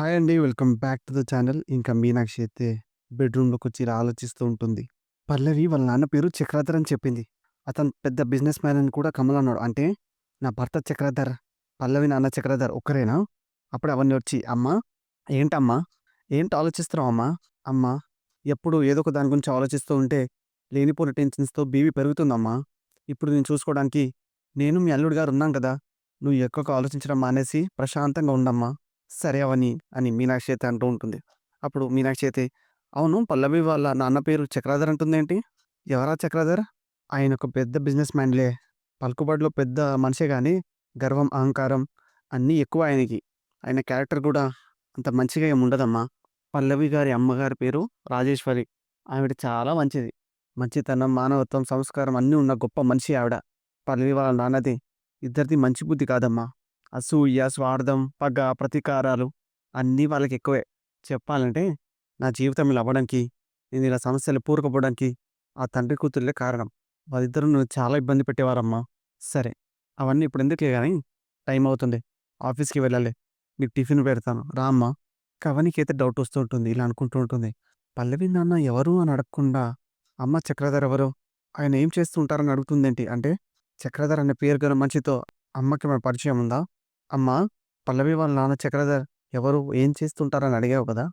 Hi అండి. Welcome back to the channel. ఇంకా మీనాక్షి అయితే బెడ్‌రూమ్‌లోకొచ్చి ఇలా ఆలోచిస్తూ ఉంటుంది. పల్లవి వాళ్ళ నాన్న పేరు చక్రధర్ అని చెప్పింది. అతను పెద్ద బిజినెస్ మ్యాన్ అని కూడా కమల్ అన్నాడు. అంటే నా భర్త చక్రధర్, పల్లవి నాన్న చక్రధర్ ఒక్కరేనా? అప్పుడు అవన్నీ వచ్చి అమ్మా! ఏంటమ్మా? ఏంటి ఆలోచిస్తున్నావు అమ్మా? అమ్మ ఎప్పుడు ఏదో ఒక దాని గురించి ఆలోచిస్తూ ఉంటే లేనిపోయిన టెన్షన్స్‌తో బీవీ పెరుగుతుందమ్మా. ఇప్పుడు నేను చూసుకోవడానికి నేను మీ అల్లుడు గారు ఉన్నాం కదా! నువ్వు ఎక్కువగా ఆలోచించడం మానేసి ప్రశాంతంగా ఉండమ్మా. సరే అవని అని మీనాక్షి అయితే అంటూ ఉంటుంది. అప్పుడు మీనాక్షి అయితే అవును పల్లవి వాళ్ళ నాన్న పేరు చక్రాధర్ అంటుందేంటి? ఎవరా చక్రాధర్ ఆయన ఒక పెద్ద బిజినెస్ మ్యాన్‌లే. పలుకుబడిలో పెద్ద మనిషే కానీ గర్వం, అహంకారం అన్నీ ఎక్కువ ఆయనకి. ఆయన క్యారెక్టర్ కూడా అంత మంచిగా ఏమి ఉండదమ్మా. పల్లవి గారి అమ్మగారి పేరు రాజేశ్వరి. ఆవిడ చాలా మంచిది. మంచితనం, మానవత్వం, సంస్కారం అన్నీ ఉన్న గొప్ప మనిషి ఆవిడ. పల్లవి వాళ్ళ నాన్నది ఇద్దరిది మంచి బుద్ధి కాదమ్మా. అసూయ, స్వార్థం, పగ, ప్రతీకారాలు అన్నీ వాళ్ళకి ఎక్కువే. చెప్పాలంటే నా జీవితం ఇలా అవ్వడానికి, నేను ఇలా సమస్యలు పూరుకుపోవడానికి ఆ తండ్రి కూతుర్లే కారణం. వాళ్ళిద్దరూ నువ్వు చాలా ఇబ్బంది పెట్టేవారమ్మా. సరే అవన్నీ ఇప్పుడు ఎందుకులే కానీ టైం అవుతుంది. ఆఫీస్‌కి వెళ్ళాలి. నీకు టిఫిన్ పెడతాను రామ్మా కవనికైతే డౌట్ వస్తూ ఉంటుంది. ఇలా అనుకుంటూ ఉంటుంది. పల్లవి నాన్న ఎవరు అని అడగకుండా అమ్మ చక్రధర్ ఎవరు? ఆయన ఏం చేస్తూ ఉంటారని అడుగుతుందేంటి? అంటే చక్రధర్ అనే పేరు గల అమ్మకి మనం పరిచయం ఉందా? అమ్మా! పల్లవి వాళ్ళ నాన్న చక్రధర్ ఎవరు? ఏం చేస్తుంటారని అడిగావు కదా!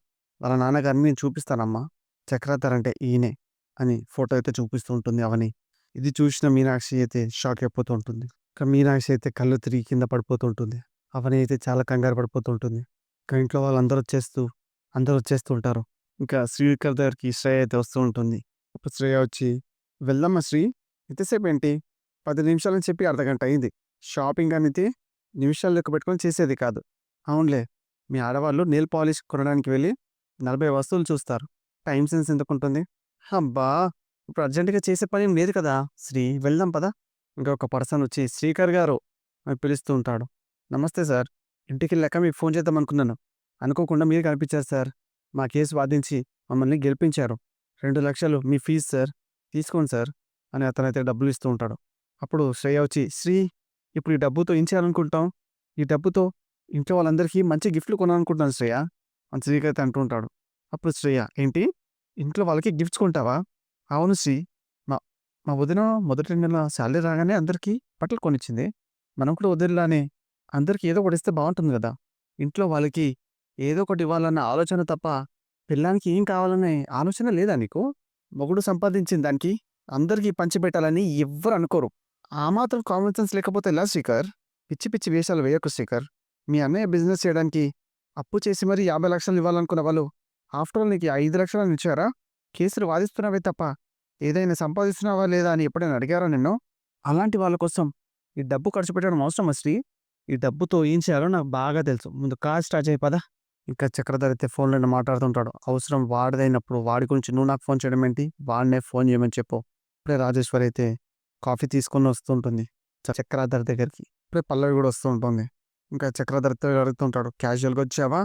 వాళ్ళ నాన్నగారిని నేను చూపిస్తానమ్మా. చక్రధర్ అంటే ఈయనే అని ఫోటో అయితే చూపిస్తూ ఉంటుంది అవని. ఇది చూసిన మీనాక్షి అయితే షాక్ అయిపోతూ ఉంటుంది. ఇక మీనాక్షి అయితే కళ్ళు తిరిగి కింద పడిపోతూ ఉంటుంది. అవని అయితే చాలా కంగారు పడిపోతూ ఉంటుంది. ఇంకా ఇంట్లో వాళ్ళందరూ వచ్చేస్తూ అందరూ వచ్చేస్తూ ఉంటారు. ఇంకా శ్రీకర్ దగ్గరికి శ్రేయ అయితే వస్తూ ఉంటుంది. ఇప్పుడు శ్రేయ వచ్చి వెళ్దామా శ్రీ? ఎంతసేపు ఏంటి? పది నిమిషాలని చెప్పి అర్ధగంట అయింది. షాపింగ్ అనేది నిమిషాలు లెక్క పెట్టుకొని చేసేది కాదు. అవునులే మీ ఆడవాళ్ళు నెయిల్ పాలిష్ కొనడానికి వెళ్ళి 40 వస్తువులు చూస్తారు. టైం సెన్స్ ఎందుకుంటుంది? అబ్బా! ఇప్పుడు అర్జెంటుగా చేసే పని లేదు కదా! శ్రీ వెళ్దాం పదా ఇంకొక పర్సన్ వచ్చి శ్రీకర్ గారు అని పిలుస్తూ ఉంటాడు. నమస్తే సార్. ఇంటికి వెళ్ళాక మీకు ఫోన్ చేద్దాం అనుకున్నాను. అనుకోకుండా మీరు కనిపించారు సార్. మా కేసు వాదించి మమ్మల్ని గెలిపించారు. రెండు లక్షలు మీ ఫీజు సార్. తీసుకోండి సార్ అని అతనైతే డబ్బులు ఇస్తూ ఉంటాడు. అప్పుడు శ్రేయ వచ్చి శ్రీ ఇప్పుడు ఈ డబ్బుతో ఏం చేయాలనుకుంటాం? ఈ డబ్బుతో ఇంట్లో వాళ్ళందరికీ మంచి గిఫ్ట్‌లు కొనాలనుకుంటున్నాను శ్రేయ అని శ్రీకర్ అయితే అప్పుడు శ్రేయ ఏంటి? ఇంట్లో వాళ్ళకి గిఫ్ట్స్ కొంటావా? అవును శ్రీ. మా మా వదిన మొదటి నెల శాలరీ రాగానే అందరికీ బట్టలు కొనిచ్చింది. మనం కూడా వదిలిలానే అందరికీ ఏదో ఒకటి ఇస్తే బాగుంటుంది గదా! ఇంట్లో వాళ్ళకి ఏదో ఒకటి ఇవ్వాలన్న ఆలోచన తప్ప పిల్లానికి ఏం కావాలనే ఆలోచన లేదా నీకు? మొగుడు సంపాదించిన దానికి అందరికీ పంచిపెట్టాలని ఎవ్వరు అనుకోరు. ఆ మాత్రం కామన్ సెన్స్ లేకపోతే ఎలా శ్రీకర్? పిచ్చి పిచ్చి వేషాలు వేయకు శ్రీకర్. మీ అన్నయ్య బిజినెస్ చేయడానికి అప్పు చేసి మరీ యాభై లక్షలు ఇవ్వాలనుకున్న వాళ్ళు ఆఫ్టర్ ఆల్ నీకు 5,00,000 అని ఇచ్చారా? కేసులు వాదిస్తున్నావే తప్ప ఏదైనా సంపాదిస్తున్నావా లేదా అని ఎప్పుడైనా అడిగారా నిన్ను? అలాంటి వాళ్ళ కోసం ఈ డబ్బు ఖర్చు పెట్టడం అవసరమా శ్రీ? ఈ డబ్బుతో ఏం చేయాలో నాకు బాగా తెలుసు. ముందు కార్ స్టార్ట్ చేయి పదా ఇంకా చక్రధర్ అయితే ఫోన్లో మాట్లాడుతుంటాడు. అవసరం వాడిదైనప్పుడు వాడి గురించి నువ్వు నాకు ఫోన్ చేయడం ఏంటి? వాడినే ఫోన్ చేయమని చెప్పు. ఇప్పుడే రాజేశ్వర్ అయితే కాఫీ తీసుకొని వస్తుంటుంది. చక్రధర దగ్గరికి. ఇప్పుడే పల్లవి కూడా వస్తూ ఉంటుంది. ఇంకా చక్రధర్‌తో అడుగుతుంటాడు. క్యాజువల్‌గా వచ్చావా?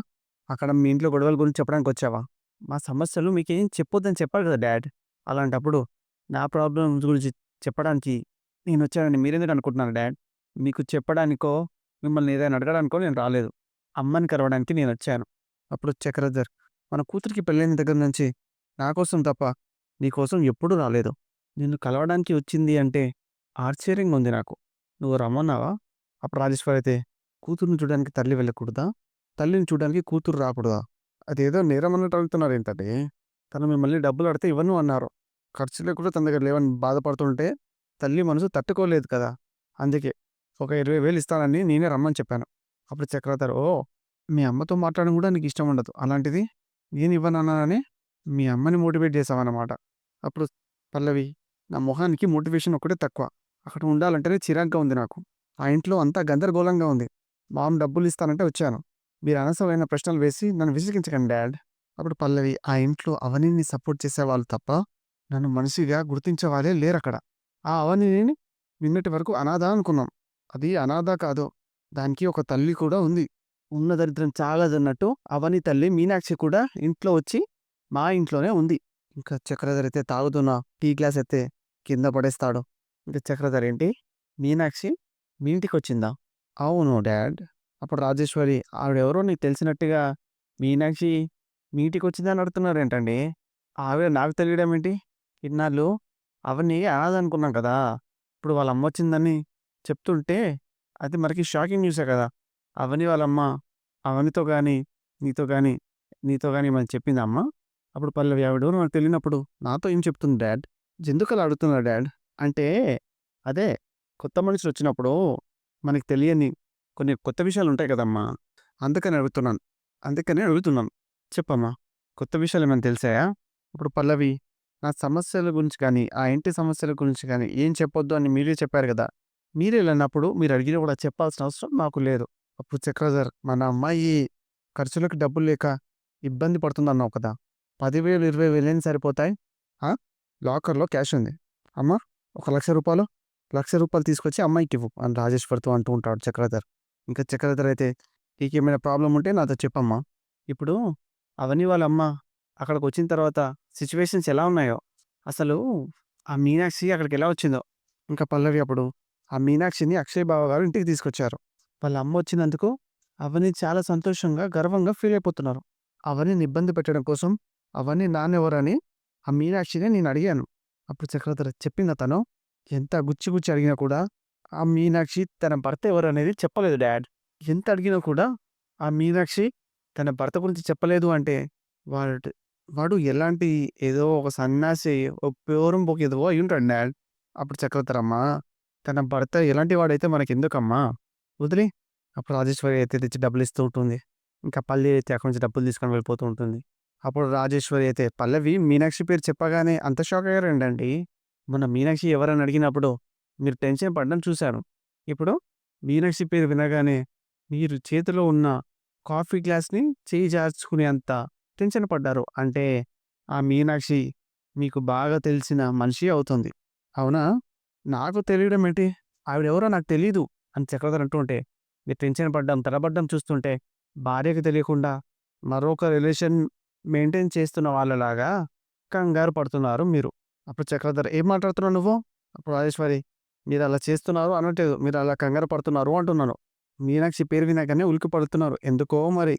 అక్కడ మీ ఇంట్లో గొడవల గురించి చెప్పడానికి వచ్చావా? మా సమస్యలు మీకేం చెప్పొద్దని చెప్పారు కదా డాడ్. అలాంటప్పుడు నా ప్రాబ్లమ్స్ గురించి చెప్పడానికి నేను వచ్చానని మీరెందుకు అనుకుంటున్నాను డాడ్? మీకు చెప్పడానికో, మిమ్మల్ని ఏదైనా అడగడానికో నేను రాలేదు. అమ్మని కలవడానికి నేనొచ్చాను. అప్పుడు చక్రధర్ మన కూతురికి పెళ్ళైన దగ్గర నుంచి నా కోసం తప్ప నీకోసం ఎప్పుడూ రాలేదు. నిన్ను కలవడానికి వచ్చింది అంటే ఆశ్చర్యంగా ఉంది నాకు. నువ్వు రమ్మన్నావా? అప్పుడు రాజేశ్వరి అయితే కూతురుని చూడడానికి తల్లి వెళ్ళకూడదా? తల్లిని చూడడానికి కూతురు రాకూడదా? అదేదో నేరం అన్నట్టు అడుగుతున్నారు ఏంటంటే తను మిమ్మల్ని డబ్బులు అడితే ఇవ్వను అన్నారు. ఖర్చులు కూడా తన దగ్గర లేవని బాధపడుతుంటే తల్లి మనసు తట్టుకోలేదు కదా! అందుకే ఒక ఇరవై వేలు ఇస్తానని నేనే రమ్మని చెప్పాను. అప్పుడు చక్రధర్ ఓ మీ అమ్మతో మాట్లాడడం కూడా నీకు ఇష్టం ఉండదు. అలాంటిది నేను ఇవ్వనన్నానని మీ అమ్మని మోటివేట్ చేసామన్నమాట అప్పుడు పల్లవి నా మొహానికి మోటివేషన్ ఒక్కటే తక్కువ. అక్కడ ఉండాలంటేనే చిరాగ్గా ఉంది నాకు. ఆ ఇంట్లో అంతా గందరగోళంగా ఉంది. మామ డబ్బులు ఇస్తానంటే వచ్చాను. మీరు అనవసరమైన ప్రశ్నలు వేసి నన్ను విసిగించకండి డాడ్. అప్పుడు పల్లవి ఆ ఇంట్లో అవనిని సపోర్ట్ చేసేవాళ్ళు తప్ప నన్ను మనిషిగా గుర్తించేవాళ్ళే లేరక్కడ. ఆ అవనీని నిన్నటి వరకు అనాథ అనుకున్నాం. అది అనాథ కాదు. దానికి ఒక తల్లి కూడా ఉంది. ఉన్న దరిద్రం చాలదన్నట్టు అవని తల్లి మీనాక్షి కూడా ఇంట్లో వచ్చి మా ఇంట్లోనే ఉంది. ఇంకా చక్రధర్ అయితే తాగుతున్నా టీ గ్లాస్ అయితే కింద పడేస్తాడు. ఇంకా చక్రధర్ ఏంటి? మీనాక్షి మీ ఇంటికొచ్చిందా? అవును డాడ్. అప్పుడు రాజేశ్వరి ఆవిడెవరో నీకు తెలిసినట్టుగా మీనాక్షి మీ ఇంటికి వచ్చిందని అడుగుతున్నారేంటండి? ఆవిడ నాకు తెలియడం ఏంటి? ఇన్నాళ్ళు అవన్నీ అనాథనుకున్నాం కదా! ఇప్పుడు వాళ్ళ అమ్మొచ్చిందని చెప్తుంటే అది మనకి షాకింగ్ న్యూసే కదా! అవని వాళ్ళమ్మ అవనితో కానీ నీతో గాని నీతో కానీ మనం చెప్పిందా అప్పుడు పల్లవి ఆవిడ మనకు తెలియనప్పుడు నాతో ఏం చెప్తుంది డాడ్? ఎందుకలా అడుగుతున్నా డాడ్? అంటే అదే కొత్త మనుషులొచ్చినప్పుడు మనకి తెలియని కొన్ని కొత్త విషయాలు ఉంటాయి కదమ్మా! అందుకని అడుగుతున్నాను. అందుకనే అడుగుతున్నాను. చెప్పమ్మా! కొత్త విషయాలు ఏమైనా తెలిసాయా? ఇప్పుడు పల్లవి నా సమస్యల గురించి కానీ, ఆ ఇంటి సమస్యల గురించి కానీ ఏం చెప్పొద్దు అని మీరే చెప్పారు కదా మీరే వెళ్ళినప్పుడు మీరు అడిగిన కూడా చెప్పాల్సిన అవసరం నాకు లేదు. అప్పుడు చక్రధర్ మన అమ్మాయి ఖర్చులకు డబ్బులు లేక ఇబ్బంది పడుతుందన్నావు కదా! పదివేలు ఇరవై వేలు ఏం సరిపోతాయి? లాకర్‌లో క్యాష్ ఉంది. అమ్మా! ఒక లక్ష రూపాయలు లక్ష రూపాయలు తీసుకొచ్చి అమ్మాయికివ్వు అని రాజేశ్వర్‌తో అంటూ ఉంటాడు చక్రధర్. ఇంకా చక్రధర్ అయితే నీకేమైనా ప్రాబ్లమ్ ఉంటే నాతో చెప్పమ్మా! ఇప్పుడు అవన్నీ వాళ్ళ అమ్మ అక్కడికి వచ్చిన తర్వాత సిచ్యువేషన్స్ ఎలా ఉన్నాయో, అసలు ఆ మీనాక్షి అక్కడికి ఎలా వచ్చిందో, ఇంకా పల్లవి అప్పుడు ఆ మీనాక్షిని అక్షయ్ బావ గారు ఇంటికి తీసుకొచ్చారు. వాళ్ళ అమ్మ వచ్చినందుకు అవన్నీ చాలా సంతోషంగా, గర్వంగా ఫీల్ అయిపోతున్నారు. అవన్నీ ఇబ్బంది పెట్టడం కోసం అవన్నీ నాన్నెవరని ఆ మీనాక్షిని నేను అడిగాను. అప్పుడు చక్రధర్ చెప్పింది తను? ఎంత గుచ్చి గుచ్చి అడిగినా కూడా ఆ మీనాక్షి తన భర్త ఎవరనేది చెప్పలేదు డాడ్. ఎంత అడిగినా కూడా ఆ మీనాక్షి తన భర్త గురించి చెప్పలేదు అంటే వాడు వాడు ఎలాంటి ఏదో ఒక సన్యాసి ఓ ఏదో అయి అయ్యుంటాడు డాడ్. అప్పుడు చక్రధరమ్మ తన భర్త ఎలాంటి వాడైతే మనకెందుకమ్మా? వదిలి అప్పుడు రాజేశ్వరి అయితే తెచ్చి డబ్బులిస్తూ ఉంటుంది. ఇంకా పల్లి అయితే అక్కడి నుంచి డబ్బులు తీసుకొని వెళ్ళిపోతూ ఉంటుంది. అప్పుడు రాజేశ్వరి అయితే పల్లవి మీనాక్షి పేరు చెప్పగానే అంత షాక్ అయ్యారండి మొన్న మీనాక్షి ఎవరని అడిగినప్పుడు మీరు టెన్షన్ పడడం చూశాను. ఇప్పుడు మీనాక్షి పేరు వినగానే మీరు చేతిలో ఉన్న కాఫీ గ్లాస్‌ని చెయ్యి జార్చుకునేంత టెన్షన్ పడ్డారు. అంటే ఆ మీనాక్షి మీకు బాగా తెలిసిన మనిషి అవుతుంది. అవునా? నాకు తెలియడం ఏంటి? ఆవిడెవరో నాకు తెలీదు అని చక్రధర్ అంటుంటే ఉంటే మీరు టెన్షన్ పడ్డం, తడబడ్డం చూస్తుంటే భార్యకి తెలియకుండా మరొక రిలేషన్ మెయింటైన్ చేస్తున్న వాళ్ళలాగా కంగారు పడుతున్నారు మీరు. అప్పుడు చక్రధర్ ఏం మాట్లాడుతున్నావు నువ్వు? అప్పుడు రాజేశ్వరి మీరు అలా చేస్తున్నారు అనట్లేదు. మీరు అలా కంగారు పడుతున్నారు అంటున్నాను. మీనాక్షి పేరు వినాకనే ఉలికి పడుతున్నారు. ఎందుకో మరి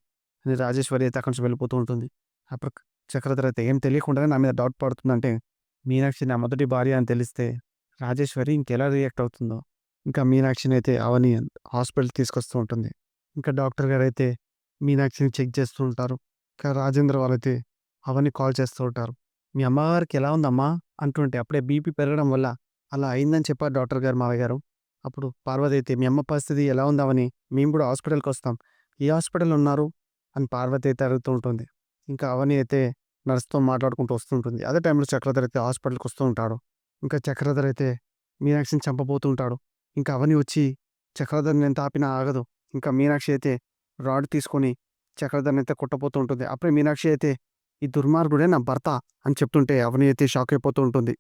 అని రాజేశ్వరి అయితే అక్కడి నుంచి వెళ్ళిపోతూ ఉంటుంది. అప్పుడు చక్రధర్ అయితే ఏం తెలియకుండానే నా మీద డౌట్ పడుతుందంటే మీనాక్షి నా మొదటి భార్య అని తెలిస్తే రాజేశ్వరి ఇంకెలా రియాక్ట్ అవుతుందో. ఇంకా మీనాక్షిని అయితే అవని హాస్పిటల్‌కి తీసుకొస్తూ ఉంటుంది. ఇంకా డాక్టర్ గారైతే మీనాక్షిని చెక్ చేస్తూ ఉంటారు. ఇంకా రాజేంద్ర వాళ్ళైతే అవని కాల్ చేస్తూ ఉంటారు. మీ అమ్మగారికి ఎలా ఉందమ్మా? అంటుంటే అప్పుడే బీపీ పెరగడం వల్ల అలా అయిందని చెప్పారు డాక్టర్ గారు మావయ్య గారు. అప్పుడు పార్వతి అయితే మీ అమ్మ పరిస్థితి ఎలా ఉందామని మేము కూడా హాస్పిటల్కి వస్తాం ఏ హాస్పిటల్ ఉన్నారు? అని పార్వతి అయితే అడుగుతూ ఉంటుంది. ఇంకా అవని అయితే నర్స్‌తో మాట్లాడుకుంటూ వస్తుంటుంది. అదే టైంలో చక్రధర్ అయితే హాస్పిటల్‌కి వస్తూ ఉంటాడు. ఇంకా చక్రధర్ అయితే మీనాక్షిని చంపబోతూ ఉంటాడు. ఇంకా అవని వచ్చి చక్రధర్ నేను తాపినా ఆగదు. ఇంకా మీనాక్షి అయితే రాడ్ తీసుకొని చక్రధర్‌ని అయితే కొట్టబోతూ ఉంటుంది. అప్పుడే మీనాక్షి అయితే ఈ దుర్మార్గుడే నా భర్త అని చెప్తుంటే అవని అయితే షాక్ అయిపోతూ ఉంటుంది.